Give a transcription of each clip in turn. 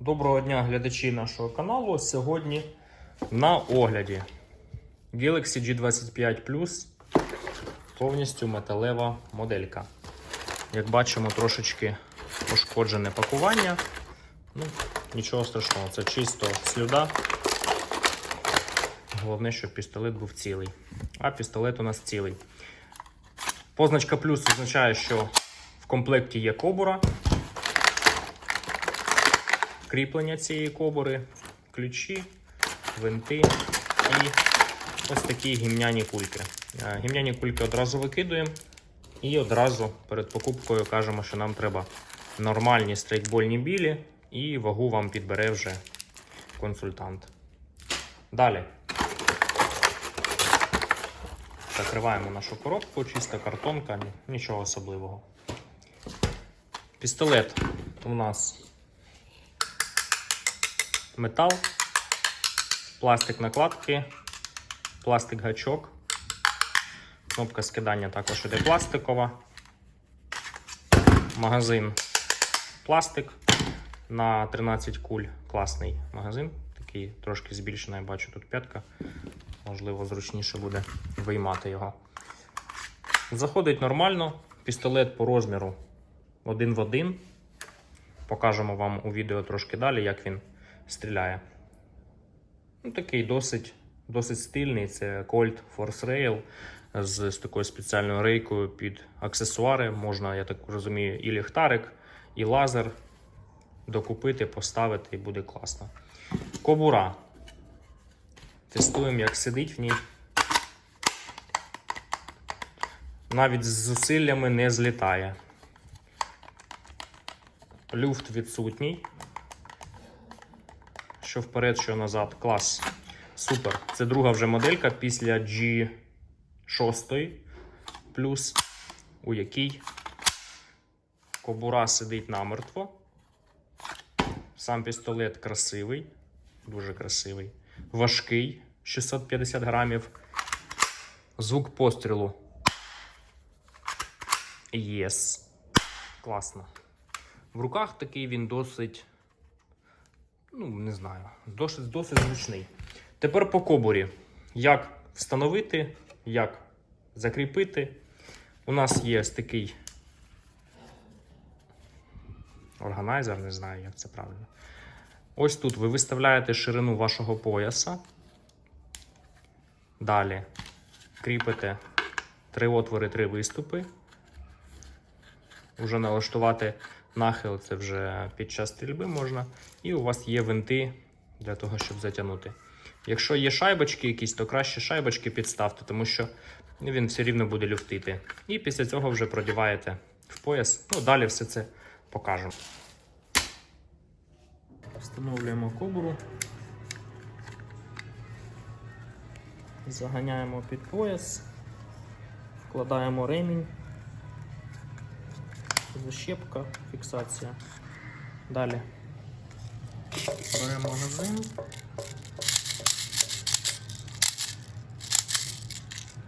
Доброго дня, глядачі нашого каналу. Сьогодні на огляді Galaxy G25 Plus повністю металева моделька. Як бачимо, трошечки пошкоджене пакування. Ну, нічого страшного, це чисто слюда. Головне, щоб пістолет був цілий. А пістолет у нас цілий. Позначка плюс означає, що в комплекті є кобура кріплення цієї кобури, ключі, винти і ось такі гімняні кульки. Е, Гімняні кульки одразу викидуємо і одразу перед покупкою кажемо, що нам треба нормальні стрейкбольні білі, і вагу вам підбере вже консультант. Далі. Закриваємо нашу коробку, чиста картонка, нічого особливого. Пістолет у нас метал, пластик накладки, пластик гачок. Кнопка скидання також іде пластикова. Магазин пластик на 13 куль. Класний магазин. Такий трошки збільшений, бачу тут п'ятка. Можливо, зручніше буде виймати його. Заходить нормально. Пістолет по розміру один в один. Покажемо вам у відео трошки далі, як він стріляє. Ну, такий досить, досить стильний. Це Colt Force Rail з, з такою спеціальною рейкою під аксесуари. Можна, я так розумію, і ліхтарик, і лазер докупити, поставити, і буде класно. Кобура. Тестуємо, як сидить в ній. Навіть з зусиллями не злітає. Люфт відсутній що вперед, що назад. Клас. Супер. Це друга вже моделька після G6 плюс, у якій кобура сидить намертво. Сам пістолет красивий, дуже красивий. Важкий 650 грамів. Звук пострілу. Єс. Класно. В руках такий він досить ну, не знаю, досить, досить зручний. Тепер по кобурі. Як встановити, як закріпити. У нас є такий органайзер, не знаю, як це правильно. Ось тут ви виставляєте ширину вашого пояса. Далі кріпите три отвори, три виступи. Уже налаштувати нахил це вже під час стрільби можна. І у вас є винти для того, щоб затягнути. Якщо є шайбочки якісь, то краще шайбочки підставте, тому що він все рівно буде люфтити. І після цього вже продіваєте в пояс. Ну, далі все це покажемо. Встановлюємо кобуру. Заганяємо під пояс, вкладаємо ремінь защепка, фіксація. Далі беремо магазин,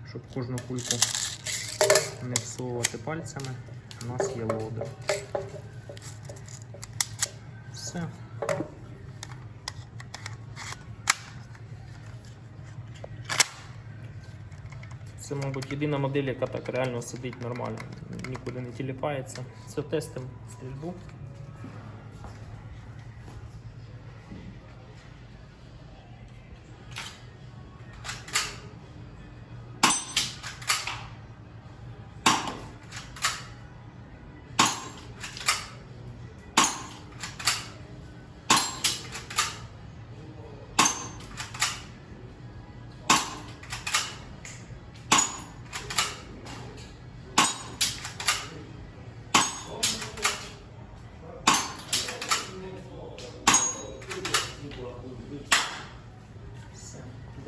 щоб кожну кульку не всовувати пальцями. У нас є лоудер. Все. Це, мабуть, єдина модель, яка так реально сидить нормально, нікуди не тіліпається. Це тестимо стрільбу.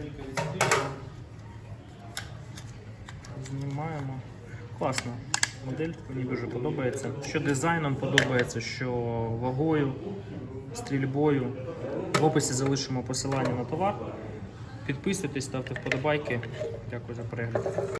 Все, моделька. Знімаємо. Класно. Модель мені дуже подобається. Що дизайном подобається, що вагою, стрільбою. В описі залишимо посилання на товар. Підписуйтесь, ставте вподобайки. Дякую за перегляд.